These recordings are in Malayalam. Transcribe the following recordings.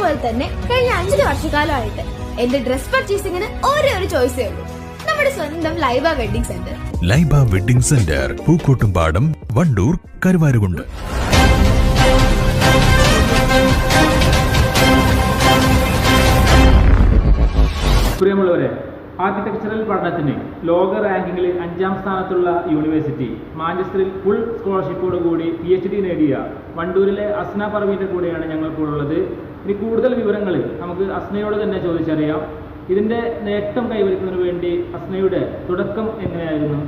പോലെ തന്നെ കഴിഞ്ഞ അഞ്ചു വർഷക്കാലമായിട്ട് എന്റെ ഡ്രസ് പർച്ചേസിംഗിന് ഒരേ ഒരു ചോയ്സേ ഉള്ളൂ. നമ്മുടെ സ്വന്തം Laiba wedding centre Laiba wedding centre Pookkottumpadam Wandoor Karuvarakundu. പ്രിയമുള്ളവരെ ആർക്കിടെക്ചറൽ പഠനത്തിന് ലോക റാങ്കിങ്ങിൽ അഞ്ചാം സ്ഥാനത്തുള്ള യൂണിവേഴ്സിറ്റി മാഞ്ചസ്റ്ററിൽ ഫുൾ സ്കോളർഷിപ്പോടുകൂടി പി എച്ച് ഡി നേടിയ വണ്ടൂരിലെ അസ്ന പർവീന്റെ കൂടെയാണ് ഞങ്ങൾക്കുള്ളത് ഉള്ളത് ഇനി കൂടുതൽ വിവരങ്ങൾ നമുക്ക് അസ്നയോട് തന്നെ ചോദിച്ചറിയാം. ഇതിന്റെ നേട്ടം കൈവരിക്കുന്നതിന് വേണ്ടി അസ്നയുടെ തുടക്കം എങ്ങനെയായിരുന്നു?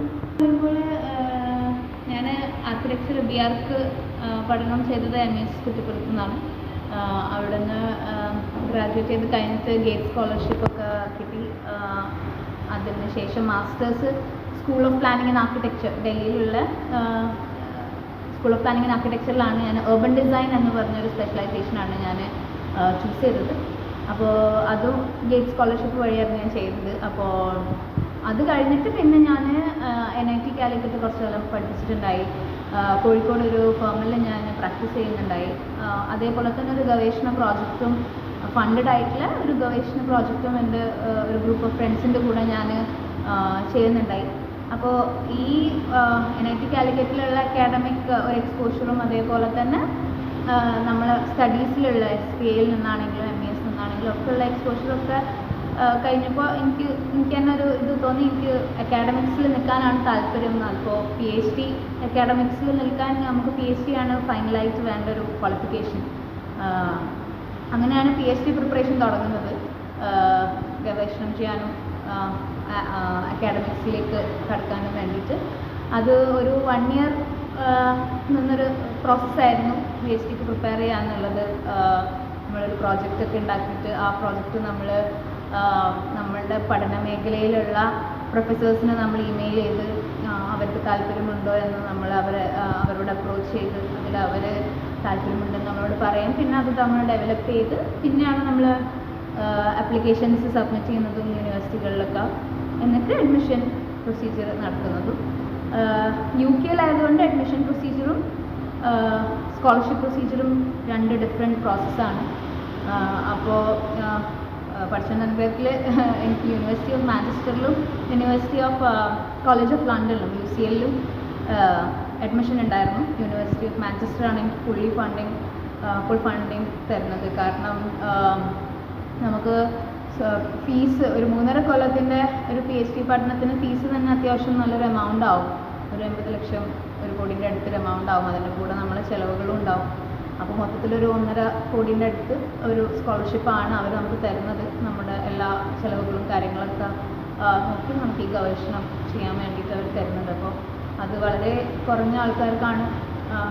ഞാൻ ആർക്കിടെക്ചർ ബി പഠനം ചെയ്തത് എം എസ് കുറ്റിപ്പുറത്തുനിന്നാണ്. അവിടെ നിന്ന് ഗ്രാജുവേറ്റ് ചെയ്ത് കഴിഞ്ഞിട്ട് ഗേറ്റ് സ്കോളർഷിപ്പ് ഒക്കെ കിട്ടി. അതിന് ശേഷം masters school of planning and architecture ഡൽഹിയിലുള്ള school of planning and ആർക്കിടെക്ചറിലാണ് ഞാൻ ഏർബൻ ഡിസൈൻ എന്ന് പറഞ്ഞൊരു സ്പെഷ്യലൈസേഷനാണ് ഞാൻ ചൂസ് ചെയ്തത്. അപ്പോൾ അതും ഗേറ്റ് സ്കോളർഷിപ്പ് വഴിയായിരുന്നു ഞാൻ ചെയ്തത്. അപ്പോൾ അത് കഴിഞ്ഞിട്ട് പിന്നെ ഞാൻ എൻ ഐ ടി കാലിക്കറ്റ് കുറച്ച് കാലം പഠിച്ചിട്ടുണ്ടായി കോഴിക്കോട് ഒരു ഫേമിൽ ഞാൻ പ്രാക്ടീസ് ചെയ്യുന്നുണ്ടായി. അതേപോലെ തന്നെ ഒരു ഗവേഷണ പ്രോജക്റ്റും ഫണ്ടഡ് ആയിട്ടുള്ള ഒരു ഗവേഷണ പ്രോജക്റ്റും എന്റെ ഒരു ഗ്രൂപ്പ് ഓഫ് ഫ്രണ്ട്സിന്റെ കൂടെ ഞാൻ ചെയ്യുന്നുണ്ടായി. അപ്പോൾ ഈ എൻ ഐ ടി കാലിക്കറ്റിലുള്ള അക്കാഡമിക് ഒരു എക്സ്പോഷറും അതേപോലെ തന്നെ നമ്മൾ സ്റ്റഡീസിലുള്ള എസ് പി എയിൽ നിന്നാണെങ്കിലും എം ഇ എസ് നിന്നാണെങ്കിലും ഒക്കെ ഉള്ള എക്സ്പോഷറൊക്കെ കഴിഞ്ഞപ്പോൾ എനിക്ക് എനിക്ക് തന്നെ ഒരു ഇത് തോന്നി. എനിക്ക് അക്കാഡമിക്സിൽ നിൽക്കാനാണ് താല്പര്യം. അപ്പോൾ പി എച്ച് ഡി അക്കാഡമിക്സിൽ നിൽക്കാൻ നമുക്ക് പി എച്ച് ഡി ആണ് ഫൈനലായിട്ട് വേണ്ട ഒരു ക്വാളിഫിക്കേഷൻ അങ്ങനെയാണ് പി എച്ച് ഡി പ്രിപ്പറേഷൻ തുടങ്ങുന്നത്. ഗവേഷണം ചെയ്യാനും അക്കാഡമിക്സിലേക്ക് കടക്കാനും വേണ്ടിയിട്ട്. അത് ഒരു വൺ ഇയർ പ്രോസസ്സായിരുന്നു പി എച്ച് ഡിക്ക് പ്രിപ്പയർ ചെയ്യാന്നുള്ളത്. നമ്മളൊരു പ്രോജക്റ്റ് ഒക്കെ ഉണ്ടാക്കിയിട്ട് ആ പ്രോജക്റ്റ് നമ്മൾ നമ്മളുടെ പഠന മേഖലയിലുള്ള പ്രൊഫസേഴ്സിന് നമ്മൾ ഇമെയിൽ ചെയ്ത് അവർക്ക് താല്പര്യമുണ്ടോ എന്ന് നമ്മൾ അവരെ അവരോട് അപ്രോച്ച് ചെയ്ത് അതിൽ അവർ താല്പര്യമുണ്ടെന്ന് നമ്മളോട് പറയും പിന്നെ അത് നമ്മൾ ഡെവലപ്പ് ചെയ്ത് പിന്നെയാണ് നമ്മൾ ആപ്ലിക്കേഷൻസ് സബ്മിറ്റ് ചെയ്യുന്നതും യൂണിവേഴ്സിറ്റികളിലൊക്കെ എന്നിട്ട് അഡ്മിഷൻ പ്രൊസീജിയർ നടത്തുന്നതും യു കെയിലായതുകൊണ്ട് അഡ്മിഷൻ പ്രൊസീജിയറും സ്കോളർഷിപ്പ് പ്രൊസീജിയറും രണ്ട് ഡിഫറെന്റ് പ്രോസസ്സാണ് അപ്പോൾ പഠിച്ച അനുഭവത്തിൽ എനിക്ക് യൂണിവേഴ്സിറ്റി ഓഫ് മാഞ്ചസ്റ്ററിലും യൂണിവേഴ്സിറ്റി ഓഫ് കോളേജ് ഓഫ് ലണ്ടനിലും യു സി എല്ലിലും അഡ്മിഷൻ ഉണ്ടായിരുന്നു. യൂണിവേഴ്സിറ്റി ഓഫ് മാഞ്ചസ്റ്റർ ആണ് എനിക്ക് ഫുള്ളി ഫണ്ടിങ് ഫുൾ ഫണ്ടിങ് തരുന്നത്. കാരണം നമുക്ക് ഫീസ് ഒരു മൂന്നര കൊല്ലത്തിന്റെ ഒരു പി എച്ച് ഡി പഠനത്തിന് ഫീസ് തന്നെ അത്യാവശ്യം നല്ലൊരു എമൗണ്ട് ആവും. ഒരു എൺപത് ലക്ഷം ഒരു കോടിന്റെ അടുത്തൊരു എമൗണ്ട് ആവും. അതിന്റെ കൂടെ നമ്മളെ ചിലവുകളും ഉണ്ടാവും. അപ്പോൾ മൊത്തത്തിൽ ഒരു ഒന്നര കോടിന്റെ അടുത്ത് ഒരു സ്കോളർഷിപ്പാണ് അവർ നമുക്ക് തരുന്നത്. നമ്മുടെ എല്ലാ ചിലവുകളും കാര്യങ്ങളൊക്കെ നോക്കി നമുക്ക് ഈ ഗവേഷണം ചെയ്യാൻ വേണ്ടിയിട്ട് അവർ തരുന്നത് അപ്പോൾ അത് വളരെ കുറഞ്ഞ ആൾക്കാർക്കാണ്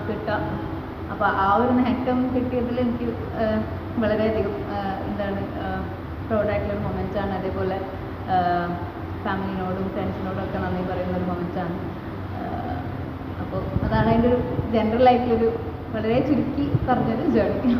കിട്ടുക അപ്പോൾ ആ ഒരു നേട്ടം കിട്ടിയതിൽ എനിക്ക് വളരെയധികം എന്താണ് പ്രൗഡായിട്ടുള്ള ഒരു മൊമെന്റാണ് അതേപോലെ ഫാമിലിനോടും ഫ്രണ്ട്സിനോടും ഒക്കെ നന്ദി പറയുന്ന ഒരു മൊമെന്റാണ് അപ്പോൾ അതാണ് അതിന്റെ ഒരു ജനറൽ ആയിട്ടുള്ളൊരു വളരെ ചുരുക്കി പറഞ്ഞൊരു ജേർണി